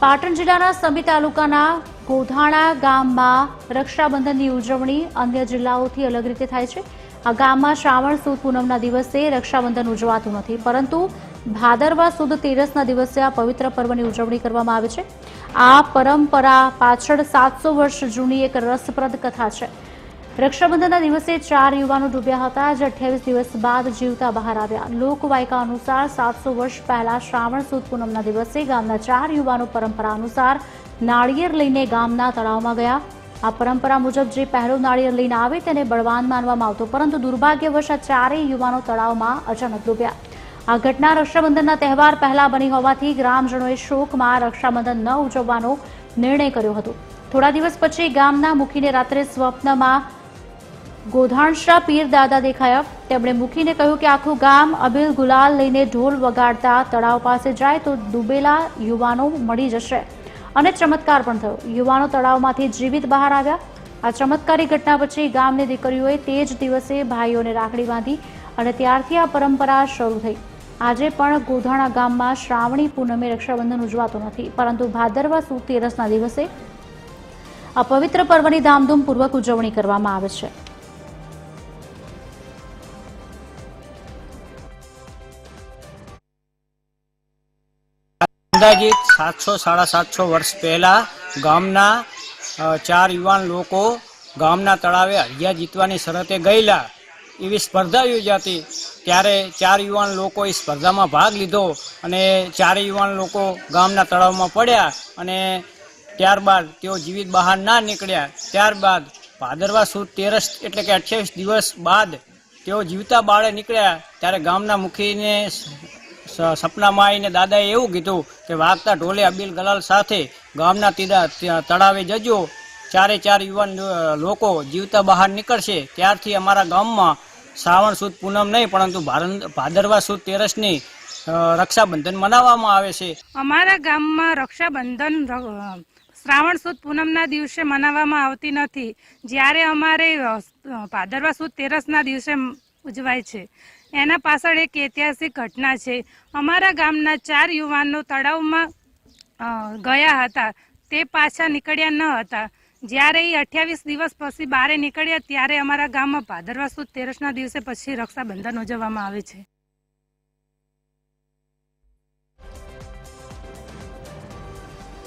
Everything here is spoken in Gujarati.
પાટણ જિલ્લાના સમી તાલુકાના ગોધાણા ગામમાં રક્ષાબંધનની ઉજવણી અન્ય જિલ્લાઓથી અલગ રીતે થાય છે. આ ગામમાં શ્રાવણ સુદ પૂનમના દિવસે રક્ષાબંધન ઉજવાતું નથી, પરંતુ ભાદરવા સુદ તેરસના દિવસે આ પવિત્ર પર્વની ઉજવણી કરવામાં આવે છે. આ પરંપરા પાછળ સાતસો વર્ષ જૂની એક રસપ્રદ કથા છે. રક્ષાબંધનના દિવસે ચાર યુવાનો ડૂબ્યા હતા, જે અઠ્યાવીસ દિવસ બાદ જીવતા બહાર આવ્યા. લોકવાયકા અનુસાર સાતસો વર્ષ પહેલા શ્રાવણ સુદ પૂનમના દિવસે ગામના ચાર યુવાનો પરંપરા અનુસાર નાળિયેર લઈને ગામના તળાવમાં ગયા. આ પરંપરા મુજબ જે પહેલો નાળિયેર લઈને આવે તેને બળવાન માનવામાં આવતો, પરંતુ દુર્ભાગ્યવશ આ ચારેય યુવાનો તળાવમાં અચાનક ડૂબ્યા. આ ઘટના રક્ષાબંધનના તહેવાર પહેલા બની હોવાથી ગ્રામજનોએ શોકમાં રક્ષાબંધન ન ઉજવવાનો નિર્ણય કર્યો હતો. થોડા દિવસ પછી ગામના મુખીને રાત્રે સ્વપ્નમાં ગોધાણશા પીર દાદા દેખાયા. તેમણે મૂકીને કહ્યું કે આખું ગામ અબીલ ગુલાલ લઈને ઢોલ વગાડતા તળાવ પાસે જાય તો ડૂબેલા યુવાનો મળી જશે. અને ચમત્કાર પણ થયો. યુવાનો તળાવમાંથી જીવિત બહાર આવ્યા. આ ચમત્કારી ઘટના પછી ગામની દીકરીઓએ તે જ દિવસે ભાઈઓને રાખડી બાંધી અને ત્યારથી આ પરંપરા શરૂ થઈ. આજે પણ ગોધાણા ગામમાં શ્રાવણી પૂનમે રક્ષાબંધન ઉજવાતો નથી, પરંતુ ભાદરવા સુદ તેરસના દિવસે આ પવિત્ર પર્વની ધામધૂમપૂર્વક ઉજવણી કરવામાં આવે છે. અંદાજિત સાતસો, સાડા સાતસો વર્ષ પહેલા ગામના ચાર યુવાન લોકો ગામના તળાવે હળિયા જીતવાની શરતે ગયેલા એવી સ્પર્ધા યોજાતી. ત્યારે ચાર યુવાન લોકો એ સ્પર્ધામાં ભાગ લીધો અને ચારે યુવાન લોકો ગામના તળાવમાં પડ્યા અને ત્યારબાદ તેઓ જીવિત બહાર ના નીકળ્યા. ત્યારબાદ ભાદરવા સુદ તેરસ એટલે કે અઠ્યાવીસ દિવસ બાદ તેઓ જીવતા બાળે નીકળ્યા. ત્યારે ગામના મુખીને સપનામાં આવીને દાદાએ એવું કીધું કે વાગતા ઢોલે અબીલ ગલાલ સાથે ગામના તીડા તળાવે જજો. ચારે ચાર યુવાન લોકો જીવતા બહાર નીકળશે. ત્યારથી અમારા ગામમાં શ્રાવણ સુદ પૂનમ નહીં, પરંતુ ભાદરવા સુદ તેરસની રક્ષાબંધન મનાવવામાં આવે છે. અમારા ગામમાં રક્ષાબંધન શ્રાવણ સુદ પૂનમના દિવસે મનાવવામાં આવતી નથી. જ્યારે અમારે ભાદરવા સુદ તેરસના દિવસે ઉજવાય છે. એના પાછળ એક ઐતિહાસિક ઘટના છે. અમારા ગામના ચાર યુવાનો તળાવમાં ગયા હતા. તે પાછા નીકળ્યા ન હતા. જ્યારે એ અઠ્યાવીસ દિવસ પછી બારે નીકળ્યા, ત્યારે અમારા ગામમાં ભાદરવા સુદ તેરસના દિવસે પછી રક્ષાબંધન ઉજવવામાં આવે છે.